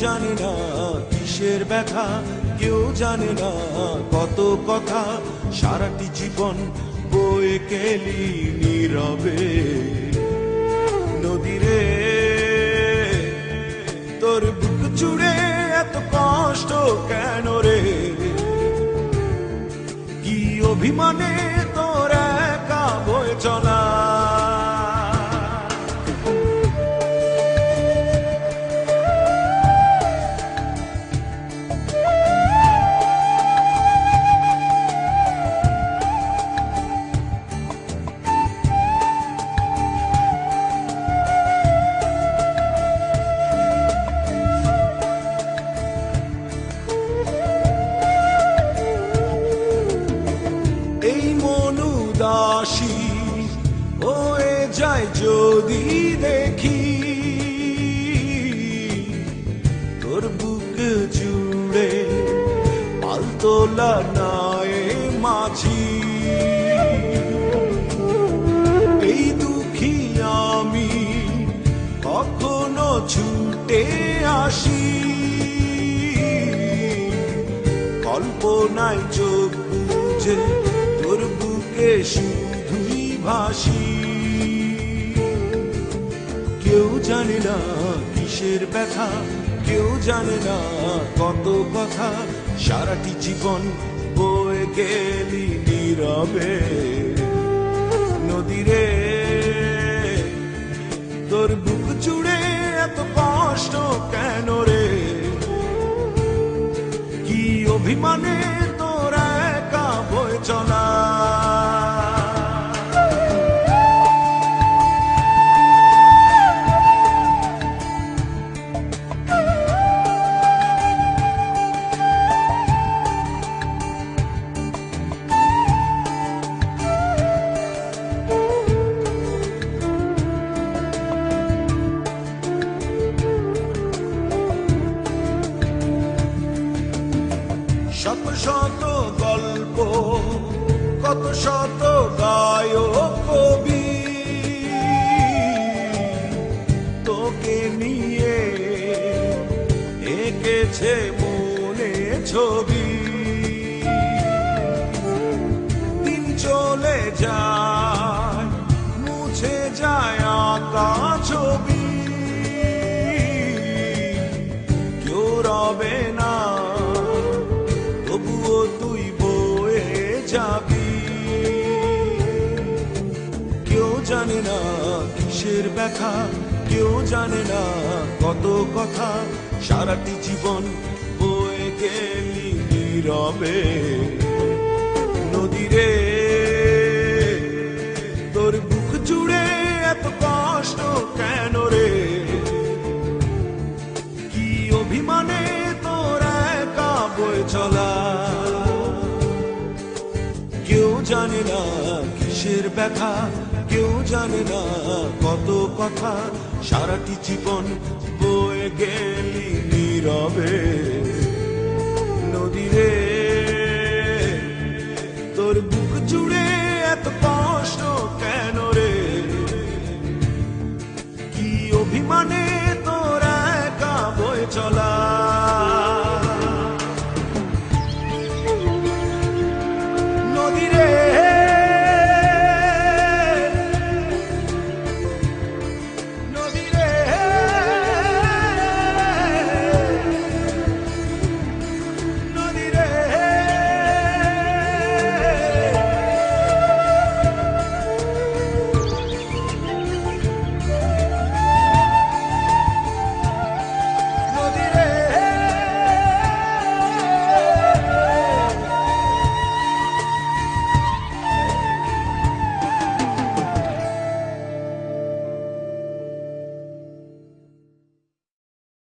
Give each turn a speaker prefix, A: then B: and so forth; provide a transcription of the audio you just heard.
A: জানে না কিসের ব্যথা, কেউ জানে না কত কথা। সারাটি জীবন বয়ে গেলি নীরবে। নদীরে তোর বুক চুড়ে এত কষ্ট কেন রে? কি অভিমানে তোর একা বয়ে চলা? দাসী হয়ে যায় যদি দেখি, তোর বুক জুড়ে পালতোলা নায়ে মাঝি। এই দুঃখী আমি কখনো ছুটে আসি। কল্পনায় চোখ বুকে শুধুই ভাসি। কেউ জানে না কিসের ব্যথা, কেউ জানে না কত কথা। সারাটি জীবন বয়ে গেলি নীরবে। নদীরে, তোর বুক চুড়ে এত কষ্ট কেন রে? কি অভিমানে শত গায়ক কবি। তোকে নিয়ে এঁকেছে মনে ছবি। দিন চলে যায়, মুছে যায় আঁকা ছবি। কেউ রবে না, তবুও তুই বয়ে যাবি। না, কিসের ব্যথা কেউ জানে না, কত কথা সারাটি জীবন বয়ে গেলি নীরবে। নদীরে, তোর বুক জুড়ে এত কষ্ট কেন রে? কি অভিমানে তোর একা বয়ে চলা? কেউ জানে না, কিসের ব্যথা কেউ জানে না কত কথা। সারাটি জীবন বয়ে গেলি নীরবে।